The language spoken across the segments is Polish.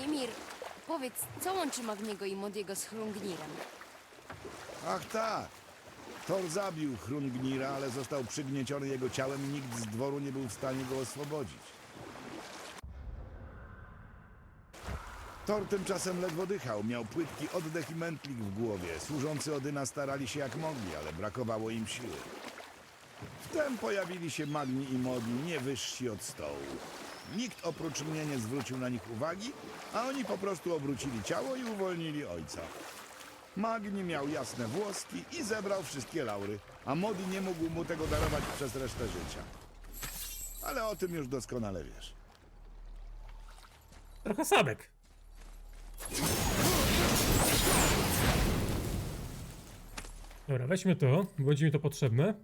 Mimir, powiedz, co łączy Magniego i Modiego z Hrungnirem? Ach tak. Thor zabił Hrungnira, ale został przygnieciony jego ciałem i nikt z dworu nie był w stanie go oswobodzić. Thor tymczasem ledwo dychał, miał płytki oddech i mętlik w głowie. Służący Odyna starali się jak mogli, ale brakowało im siły. Wtem pojawili się Magni i Modi, nie wyżsi od stołu. Nikt oprócz mnie nie zwrócił na nich uwagi, a oni po prostu obrócili ciało i uwolnili ojca. Magni miał jasne włoski i zebrał wszystkie laury, a Modi nie mógł mu tego darować przez resztę życia. Ale o tym już doskonale wiesz. Trochę sabek. Dobra, weźmy to, będzie mi to potrzebne.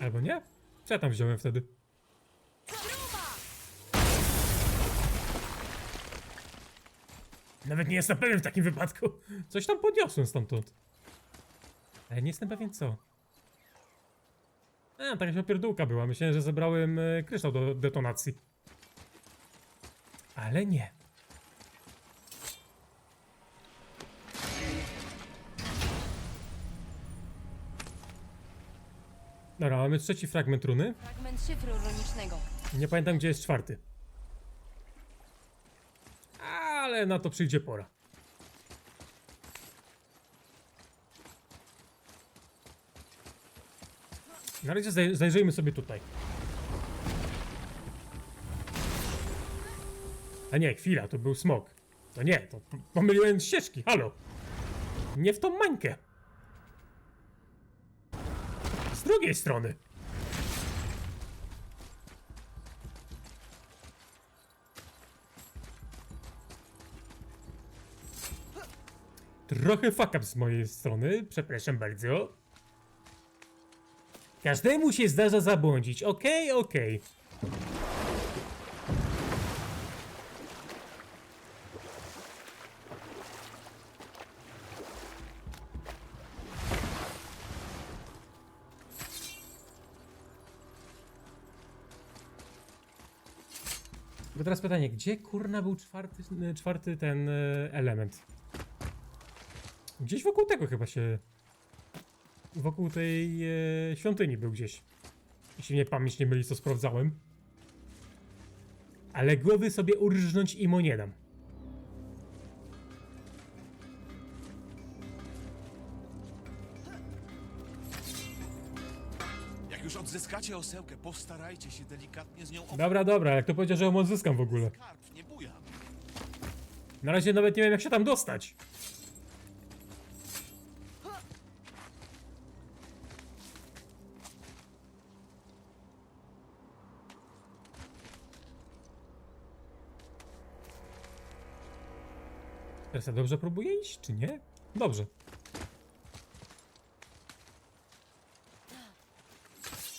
Albo nie? Ja tam wziąłem wtedy? Nawet nie jestem pewien w takim wypadku. Coś tam podniosłem stamtąd. Ale nie jestem pewien co. A, taka pierdółka była. Myślałem, że zebrałem e, kryształ do detonacji. Ale nie. Dobra, mamy trzeci fragment runy. Fragment szyfru runicznego. Nie pamiętam, gdzie jest czwarty. Ale na to przyjdzie pora. Na razie zaj zajrzyjmy sobie tutaj. A nie, chwila, to był smok. To nie, to pomyliłem ścieżki, halo. Nie w tą mańkę. Z drugiej strony. Trochę fuck up z mojej strony, przepraszam bardzo. Każdemu się zdarza zabłądzić, okej, okej. Tylko teraz pytanie, gdzie kurna był czwarty, czwarty ten e, element? Gdzieś wokół tego chyba się. Wokół tej e, świątyni był gdzieś. Jeśli mnie pamięć nie myli, co sprawdzałem. Ale głowy sobie urżnąć imo nie dam. Odzyskacie osełkę, postarajcie się delikatnie z nią o Dobra, dobra, jak to powiedział, że ją odzyskam w ogóle. skarb, nie bujam. Na razie nawet nie wiem, jak się tam dostać. Teraz ja dobrze próbuję iść, czy nie? Dobrze.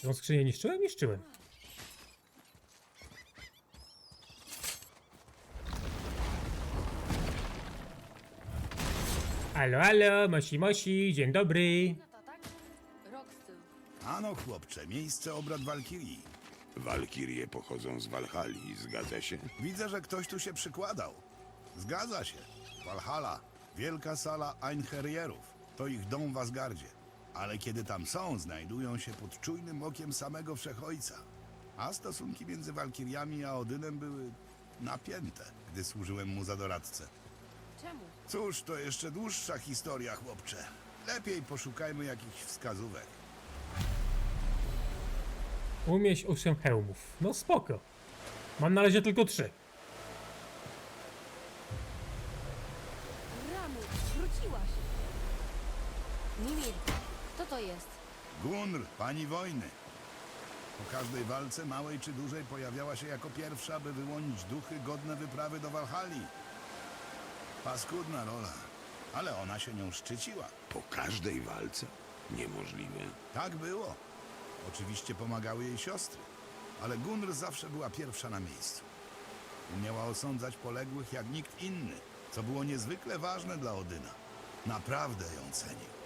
Tą skrzynię niszczyłem? Niszczyłem. Halo, halo, mosi, mosi, dzień dobry. No to tak? Rok z tyłu. Ano chłopcze, miejsce obrad Walkirii. Walkirie pochodzą z Walhali, zgadza się? Widzę, że ktoś tu się przykładał. Zgadza się. Walhalla, wielka sala Einherjerów. To ich dom w Asgardzie. Ale kiedy tam są, znajdują się pod czujnym okiem samego Wszechojca. A stosunki między Walkiriami a Odynem były napięte, gdy służyłem mu za doradcę. Czemu? Cóż, to jeszcze dłuższa historia, chłopcze. Lepiej poszukajmy jakichś wskazówek. Umieść osiem hełmów. No spoko. Mam na razie tylko trzy. Ramu, wróciłaś. Mimir, kto to jest? Gunr, pani wojny. Po każdej walce, małej czy dużej, pojawiała się jako pierwsza, by wyłonić duchy godne wyprawy do Walhali. Paskudna rola, ale ona się nią szczyciła. Po każdej walce? Niemożliwe. Tak było. Oczywiście pomagały jej siostry, ale Gunr zawsze była pierwsza na miejscu. Umiała osądzać poległych jak nikt inny, co było niezwykle ważne dla Odyna. Naprawdę ją cenił.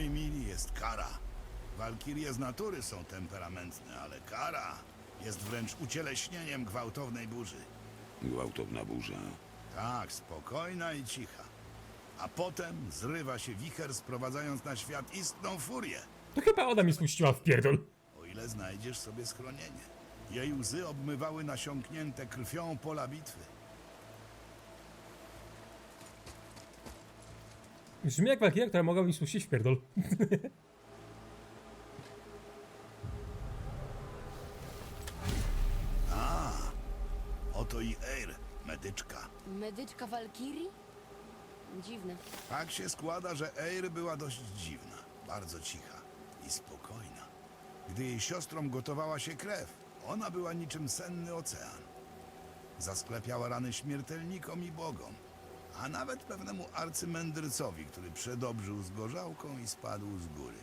Moi mili, jest kara. Walkirie z natury są temperamentne, ale kara jest wręcz ucieleśnieniem gwałtownej burzy. Gwałtowna burza. Tak, spokojna i cicha. A potem zrywa się wicher, sprowadzając na świat istną furię, To chyba ona mi spuściła w pierdol. o ile znajdziesz sobie schronienie. Jej łzy obmywały nasiąknięte krwią pola bitwy. Brzmi jak walkiria, która mogła mi spuścić w pierdol. Oto i Eir, medyczka. Medyczka Walkirii? Dziwne. Tak się składa, że Eir była dość dziwna, bardzo cicha i spokojna. Gdy jej siostrom gotowała się krew, ona była niczym senny ocean. Zasklepiała rany śmiertelnikom i bogom, a nawet pewnemu arcymędrcowi, który przedobrzył z gorzałką i spadł z góry.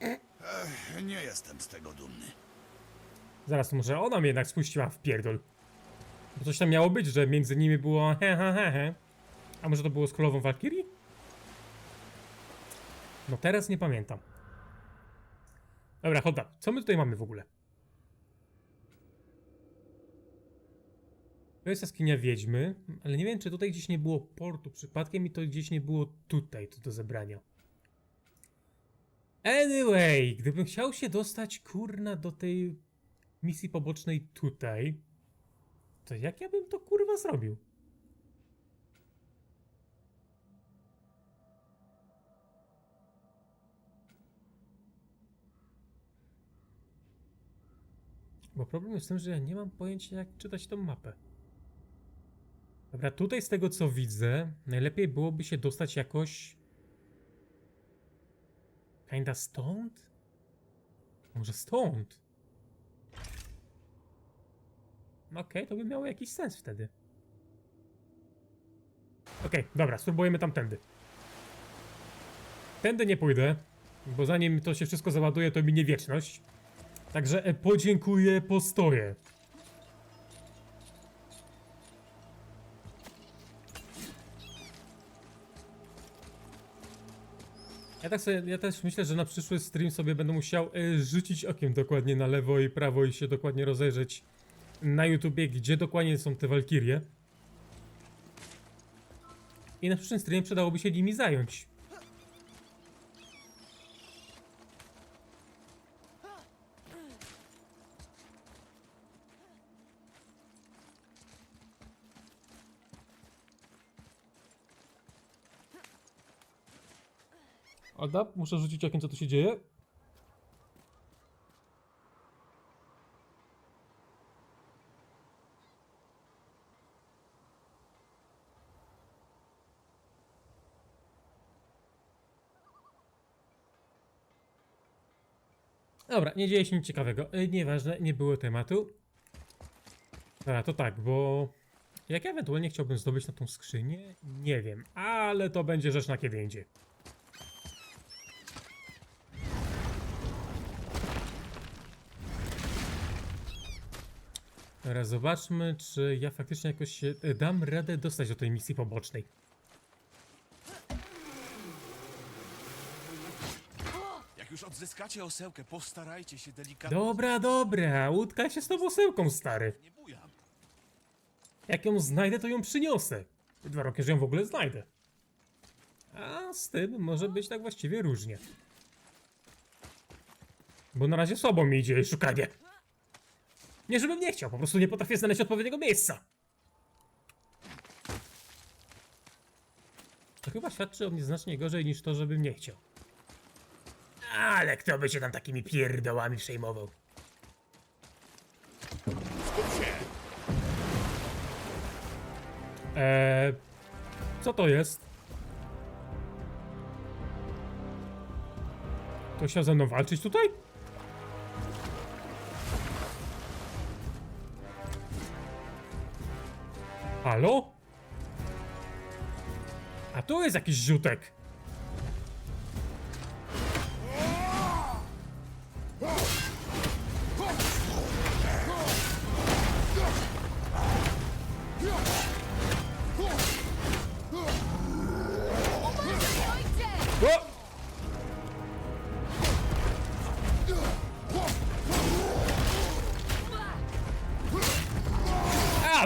Ech, nie jestem z tego dumny. Zaraz, to może ona mnie jednak spuściła w pierdol. Bo coś tam miało być, że między nimi było he he he he. A może to było z królową Walkirii? No teraz nie pamiętam. Dobra, chodź. Co my tutaj mamy w ogóle? To jest jaskinia wiedźmy, ale nie wiem, czy tutaj gdzieś nie było portu przypadkiem i to gdzieś nie było tutaj, to do zebrania. Anyway, gdybym chciał się dostać, kurna, do tej misji pobocznej tutaj, to jak ja bym to kurwa zrobił? Bo problem jest w tym, że ja nie mam pojęcia jak czytać tą mapę. Dobra, tutaj z tego co widzę, najlepiej byłoby się dostać jakoś... Kinda stąd? Może stąd? No Okej, to by miało jakiś sens wtedy. Okej, dobra, spróbujemy tamtędy. Tędy nie pójdę, bo zanim to się wszystko załaduje, to minie wieczność. Także e, podziękuję, postoję. Tak sobie, ja też myślę, że na przyszły stream sobie będę musiał e, rzucić okiem dokładnie na lewo i prawo i się dokładnie rozejrzeć na YouTubie, gdzie dokładnie są te walkirie. I na przyszłym streamie przydałoby się nimi zająć. Ada, muszę rzucić okiem, co tu się dzieje. Dobra, nie dzieje się nic ciekawego. Y, Nieważne, nie było tematu. Dobra, to tak, bo jak ja ewentualnie chciałbym zdobyć na tą skrzynię, nie wiem, ale to będzie rzecz na kiedy indziej. Teraz zobaczmy, czy ja faktycznie jakoś się y, dam radę dostać do tej misji pobocznej. Jak już odzyskacie osełkę, postarajcie się delikatnie. Dobra, dobra, łódka się z tą osełką, stary. Nie bujam. Jak ją znajdę, to ją przyniosę. Dwa roki, że ją w ogóle znajdę. A z tym może być tak właściwie różnie. Bo na razie sobą mi idzie szukanie. Nie żebym nie chciał, po prostu nie potrafię znaleźć odpowiedniego miejsca. To chyba świadczy o mnie znacznie gorzej niż to, żebym nie chciał. Ale kto by się tam takimi pierdołami przejmował? Eee, co to jest? To chciał ze mną walczyć tutaj? Halo? A tu jest jakiś rzutek.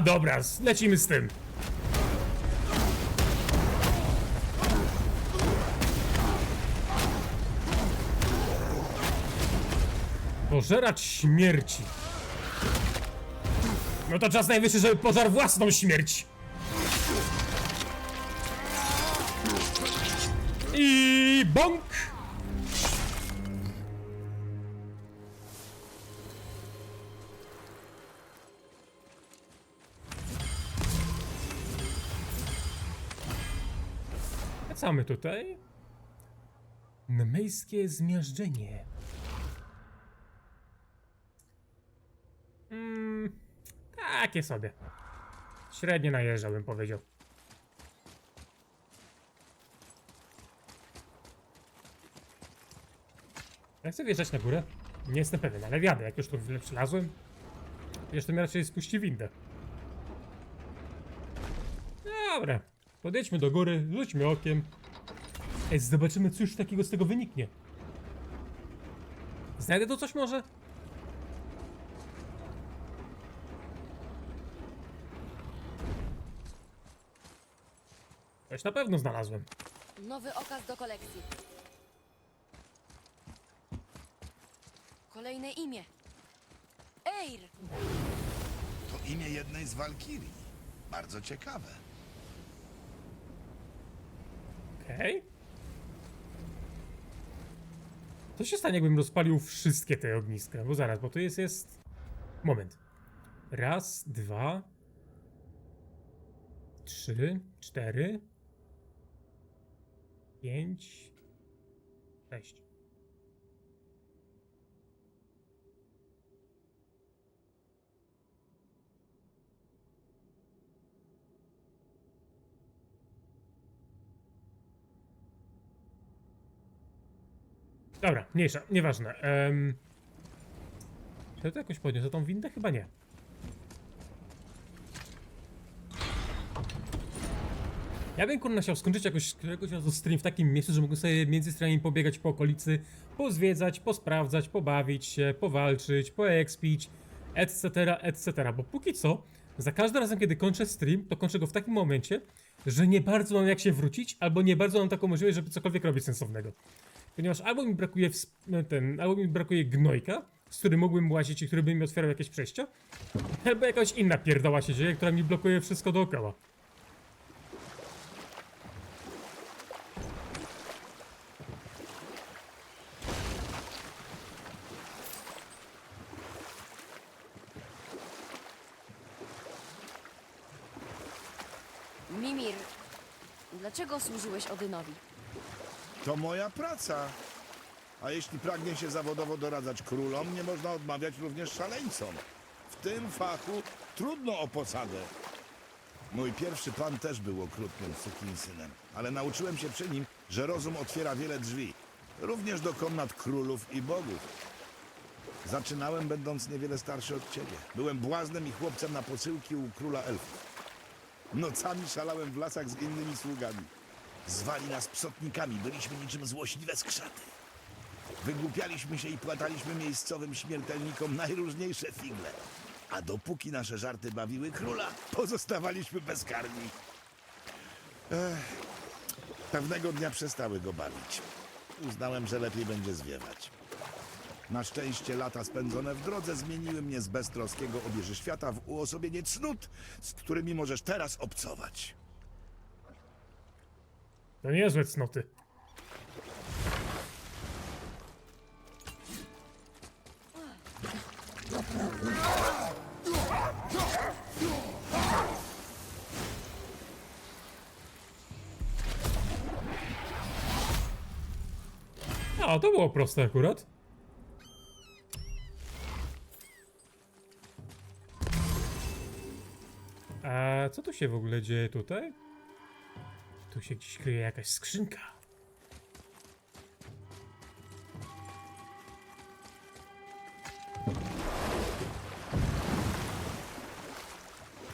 Dobra, lecimy z tym. Pożerać śmierci. No to czas najwyższy, żeby pożar własną śmierć. I bąk! Wracamy tutaj. Nemejskie zmiażdżenie. Mm, takie sobie. Średnio najeżdżał, bym powiedział. Ja chcę wjeżdżać na górę. Nie jestem pewien, ale wiadę, jak już tu przylazłem. Jeszcze mi raczej spuści windę. Dobra. Podejdźmy do góry, rzućmy okiem. Ej, zobaczymy, cóż takiego z tego wyniknie. Znajdę tu coś może? Coś na pewno znalazłem. Nowy okaz do kolekcji. Kolejne imię. Eir! To imię jednej z Walkirii. Bardzo ciekawe. Okej. Co się stanie, jakbym rozpalił wszystkie te ogniska? Bo zaraz, bo to jest, jest... Moment. Raz, dwa... Trzy, cztery... Pięć... Sześć. Dobra, mniejsza, nieważne. Um, czy to jakoś podniosę tą windę? Chyba nie. Ja bym kurna chciał skończyć jakoś któregoś razu stream w takim miejscu, że mogę sobie między stronami pobiegać po okolicy, pozwiedzać, posprawdzać, pobawić się, powalczyć, poekspić, etc., etc. Bo póki co, za każdym razem, kiedy kończę stream, to kończę go w takim momencie, że nie bardzo mam jak się wrócić, albo nie bardzo mam taką możliwość, żeby cokolwiek robić sensownego. Ponieważ albo mi brakuje ws- ten, albo mi brakuje gnojka, z którym mógłbym łazić i który by mi otwierał jakieś przejścia, albo jakaś inna pierdoła się dzieje, która mi blokuje wszystko dookoła. Mimir, dlaczego służyłeś Odynowi? To moja praca. A jeśli pragnie się zawodowo doradzać królom, nie można odmawiać również szaleńcom. W tym fachu trudno o posadę. Mój pierwszy pan też był okrutnym sukinsynem, ale nauczyłem się przy nim, że rozum otwiera wiele drzwi, również do komnat królów i bogów. Zaczynałem będąc niewiele starszy od ciebie. Byłem błaznem i chłopcem na posyłki u króla elfów. Nocami szalałem w lasach z innymi sługami. Zwali nas psotnikami, byliśmy niczym złośliwe skrzaty. Wygłupialiśmy się i płataliśmy miejscowym śmiertelnikom najróżniejsze figle. A dopóki nasze żarty bawiły króla, pozostawaliśmy bezkarni. Ech, pewnego dnia przestały go bawić. Uznałem, że lepiej będzie zwiewać. Na szczęście lata spędzone w drodze zmieniły mnie z beztroskiego obieży świata w uosobienie cnót, z którymi możesz teraz obcować. To niezłe cnoty. A, to było proste akurat. A co tu się w ogóle dzieje tutaj? Tu się gdzieś kryje jakaś skrzynka.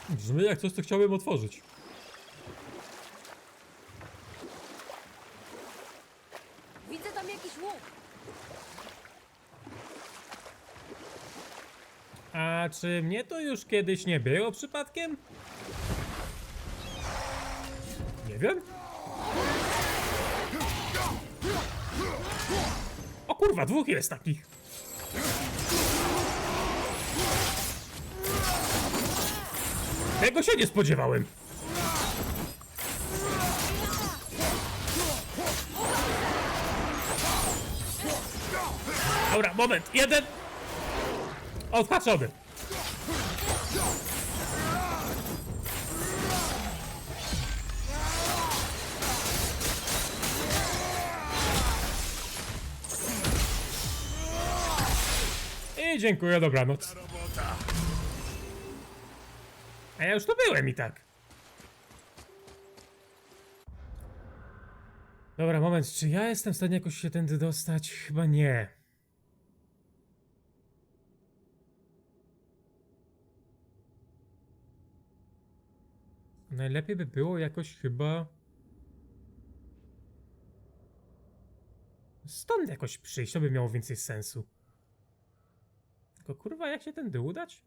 Brzmi jak coś, co chciałbym otworzyć. Widzę tam jakiś łuk. A czy mnie to już kiedyś nie było przypadkiem? Wiem. O kurwa, dwóch jest takich. Tego się nie spodziewałem. Dobra, moment. Jeden. Odhaczony. I dziękuję, dobranoc. A ja już tu byłem i tak. Dobra, moment, czy ja jestem w stanie jakoś się tędy dostać? Chyba nie. Najlepiej by było jakoś chyba. Stąd jakoś przyjść, to by miało więcej sensu. Tylko kurwa, jak się tędy udać?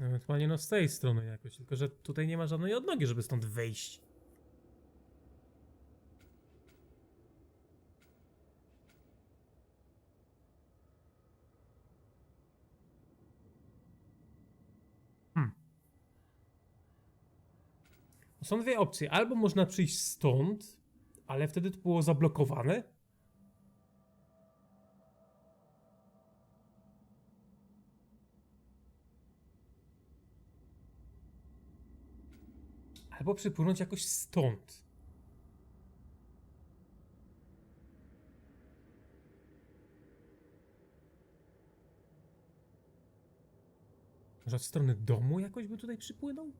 Ewentualnie no z tej strony jakoś, tylko że tutaj nie ma żadnej odnogi, żeby stąd wejść. Są dwie opcje. Albo można przyjść stąd, ale wtedy to było zablokowane. Albo przypłynąć jakoś stąd. Może od strony domu jakoś by tutaj przypłynął?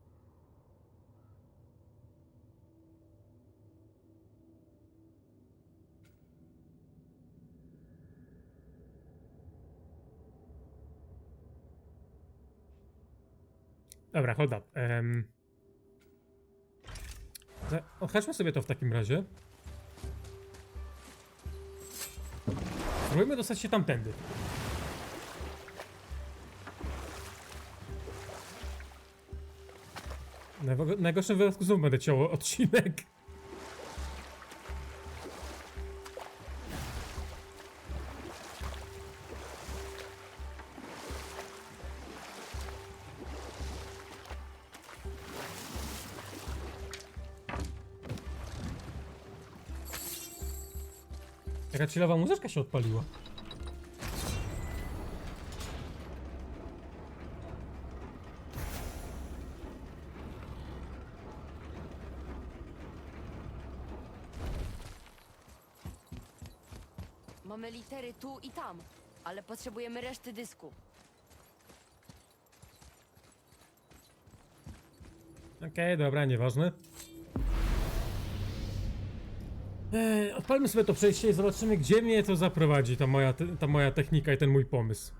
Dobra, hold up. Um... Sobie to w takim razie. Spróbujmy dostać się tamtędy. Najgorszym wypadku znów będę ciął odcinek. Jaka chillowa muzyczka się odpaliła. Mamy litery tu i tam, ale potrzebujemy reszty dysku. Okej, dobra, nieważne. Eee, odpalmy sobie to przejście i zobaczymy, gdzie mnie to zaprowadzi, ta moja, ta moja technika i ten mój pomysł.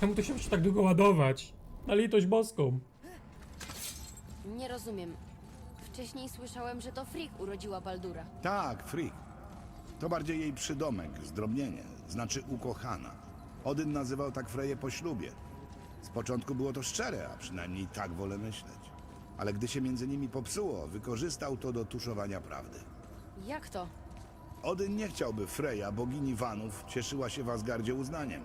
Czemu to się musi tak długo ładować? Na litość boską. Nie rozumiem. Wcześniej słyszałem, że to Frick urodziła Baldura. Tak, Frick. To bardziej jej przydomek, zdrobnienie, znaczy ukochana. Odyn nazywał tak Freję po ślubie. Z początku było to szczere, a przynajmniej tak wolę myśleć. Ale gdy się między nimi popsuło, wykorzystał to do tuszowania prawdy. Jak to? Odyn nie chciałby Freja, bogini Wanów, cieszyła się w Asgardzie uznaniem.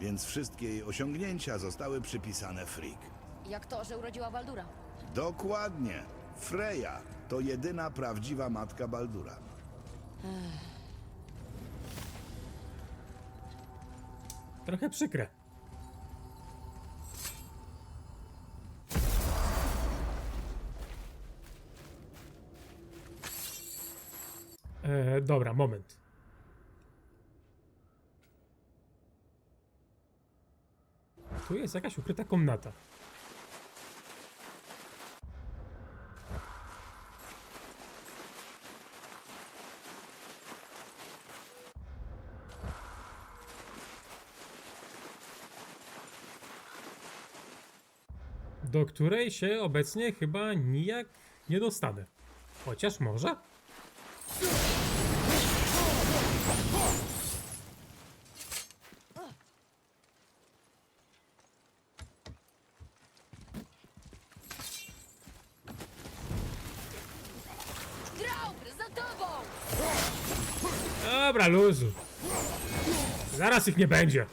Więc wszystkie jej osiągnięcia zostały przypisane Frick. Jak to, że urodziła Baldura? Dokładnie. Freja to jedyna prawdziwa matka Baldura. trochę przykre. E, dobra, moment. Tu jest jakaś ukryta komnata. Do której się obecnie chyba nijak nie dostanę. Chociaż może? Dobra, luzu. Zaraz ich nie będzie.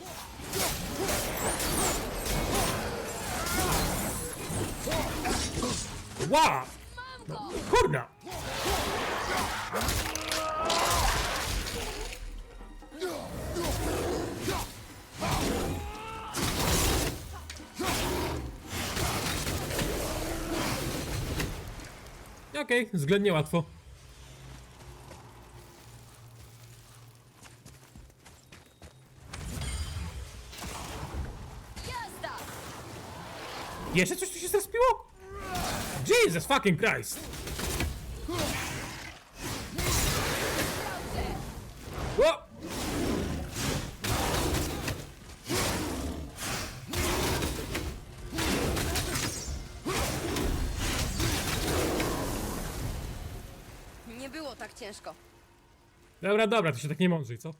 Ła! Go! Kurna! Okej, względnie łatwo. Jeszcze coś? Jesus fucking Christ! O! Nie było tak ciężko. Dobra, dobra, to się tak nie mądrzej, co?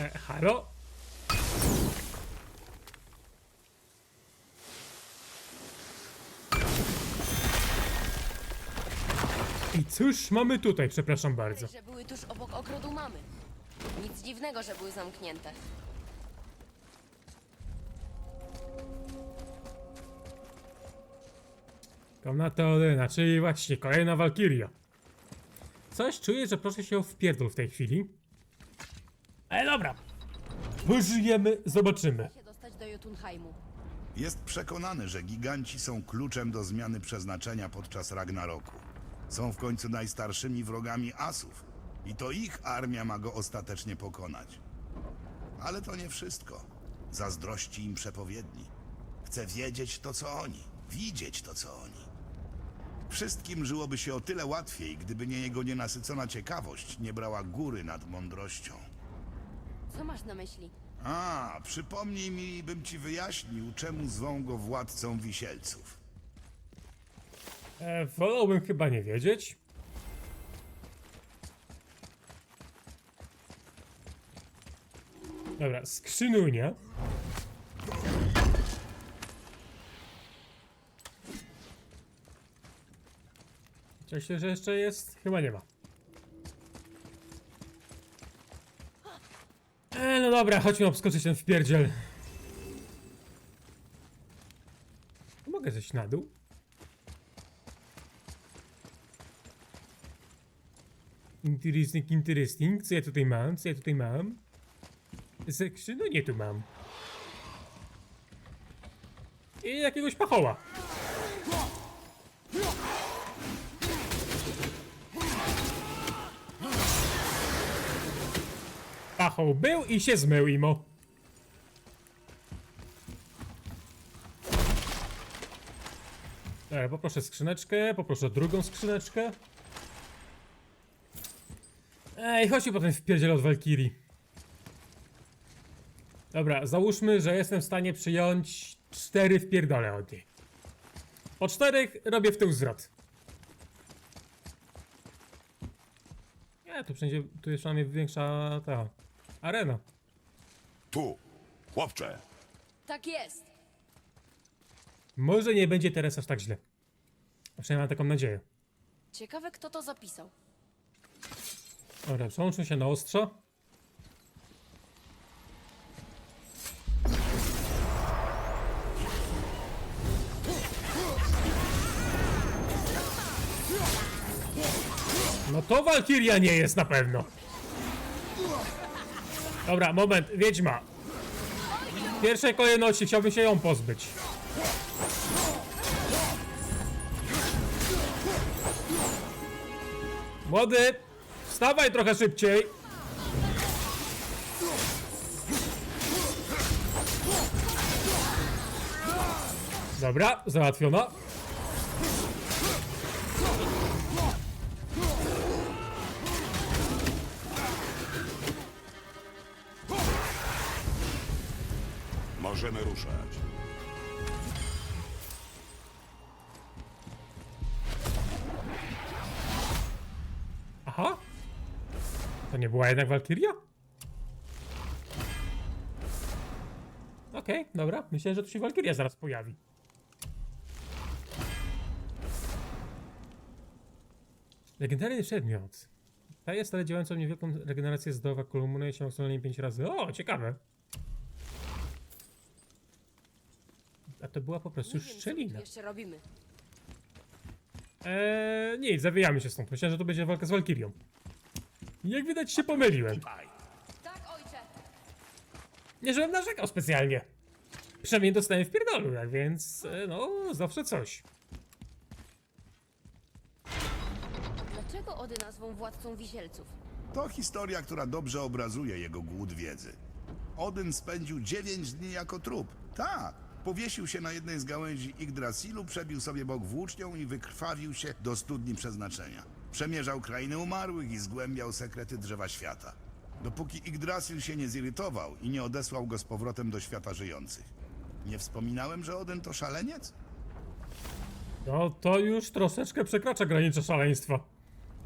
E, halo? I cóż mamy tutaj, przepraszam bardzo. Że były tuż obok ogrodu mamy. Nic dziwnego, że były zamknięte. Komnata Odyna, czyli właśnie kolejna Walkiria. Coś czuję, że proszę się o wpierdol w tej chwili. Ale dobra. Pożyjemy, zobaczymy. się dostać do Jotunheimu. Jest przekonany, że giganci są kluczem do zmiany przeznaczenia podczas Ragnaroku. Są w końcu najstarszymi wrogami Asów i to ich armia ma go ostatecznie pokonać. Ale to nie wszystko. Zazdrości im przepowiedni. Chce wiedzieć to, co oni, widzieć to, co oni. Wszystkim żyłoby się o tyle łatwiej, gdyby nie jego nienasycona ciekawość nie brała góry nad mądrością. Co masz na myśli? A, przypomnij mi, bym ci wyjaśnił, czemu zwą go władcą wisielców. E, wolałbym chyba nie wiedzieć. Dobra, skrzynunia. Coś że jeszcze jest? Chyba nie ma. E, no dobra, chodźmy obskoczyć ten wpierdziel. Mogę zejść na dół? Interesting, interesting. Co ja tutaj mam? Co ja tutaj mam? Seksy? No nie tu mam. I jakiegoś pachoła. Pachoł był i się zmył imo. Dobra, poproszę skrzyneczkę, poproszę drugą skrzyneczkę. Ej, chodźmy potem w pierdziel od Valkyrii. Dobra, załóżmy, że jestem w stanie przyjąć cztery wpierdole od niej. Po czterech robię w tył zwrot. Nie, tu wszędzie, tu jest przynajmniej większa ta arena. Tu, chłopcze, Tak jest! Może nie będzie teraz aż tak źle. Przynajmniej mam taką nadzieję. Ciekawe, kto to zapisał. Dobra, przełączmy się na ostrza. No to Walkiria nie jest na pewno. Dobra, moment, Wiedźma. W pierwszej kolejności chciałbym się ją pozbyć. Młody, wstawaj trochę szybciej. Dobra, załatwiona. Możemy ruszać. Aha. To nie była jednak Walkiria? Okej, dobra. Myślę, że tu się Walkiria zaraz pojawi. Legendarny przedmiot. Ta jest ale działającą niewielką regenerację zdoła kolumnuje się maksymalnie 5 razy. O, ciekawe. A to była po prostu Nie wiem, co my tu szczelina. jeszcze robimy. Eee, nic, zawijamy się stąd. Myślałem, że to będzie walka z Walkirią. Jak widać się pomyliłem. Tak, ojcze! Nie, żebym narzekał specjalnie. Przynajmniej dostałem w pierdolu, tak więc, e, no, zawsze coś. Dlaczego Ody nazwą władcą wisielców? To historia, która dobrze obrazuje jego głód wiedzy. Odyn spędził dziewięć dni jako trup. Tak, powiesił się na jednej z gałęzi Yggdrasilu, przebił sobie bok włócznią i wykrwawił się do studni przeznaczenia. Przemierzał krainy umarłych i zgłębiał sekrety drzewa świata. Dopóki Yggdrasil się nie zirytował i nie odesłał go z powrotem do świata żyjących. Nie wspominałem, że Odyn to szaleniec? No, to już troszeczkę przekracza granice szaleństwa.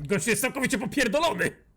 Gość jest całkowicie popierdolony!